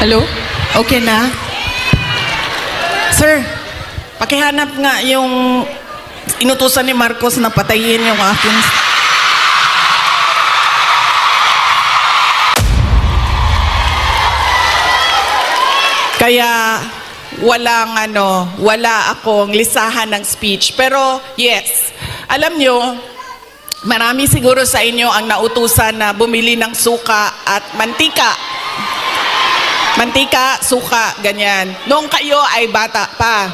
Hello? Okay na? Sir, pakihanap nga yung inutusan ni Marcos na patayin yung aking... Kaya walang ano, wala akong lisahan ng speech. Pero yes, alam nyo, marami siguro sa inyo ang nautusan na bumili ng suka at mantika. Mantika, suka, ganyan. Noong kayo ay bata pa.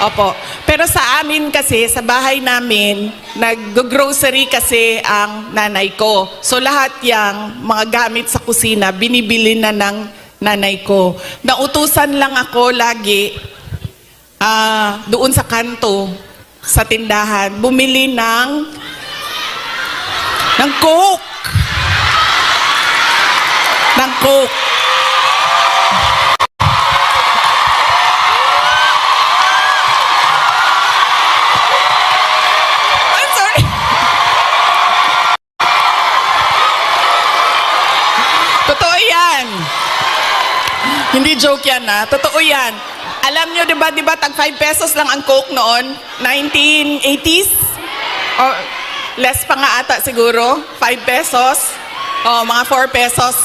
Opo. Pero sa amin kasi, sa bahay namin, nag-grocery kasi ang nanay ko. So lahat yang mga gamit sa kusina, binibili na ng nanay ko. Nautusan lang ako lagi ah, doon sa kanto, sa tindahan, bumili ng ng coke. Ng coke. Hindi joke yan ha. Totoo yan. Alam nyo, di ba, di ba, tag 5 pesos lang ang Coke noon? 1980s? Or less pa nga ata siguro. 5 pesos. O, mga 4 pesos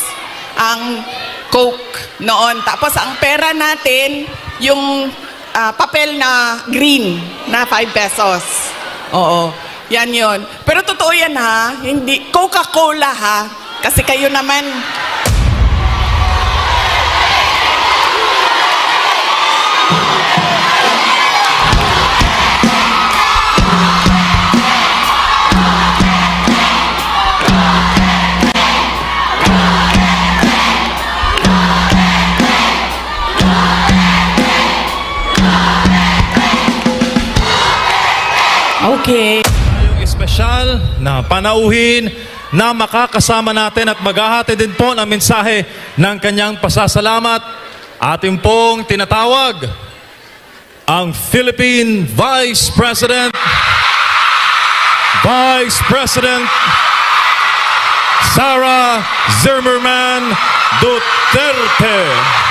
ang Coke noon. Tapos ang pera natin, yung ah, papel na green na 5 pesos. Oo. Yan yon. Pero totoo yan ha. Hindi, Coca-Cola ha. Kasi kayo naman, okay. Yung espesyal na panauhin na makakasama natin at maghahati din po ng mensahe ng kanyang pasasalamat. Ating pong tinatawag ang Philippine Vice President Vice President Sara Zimmerman Duterte.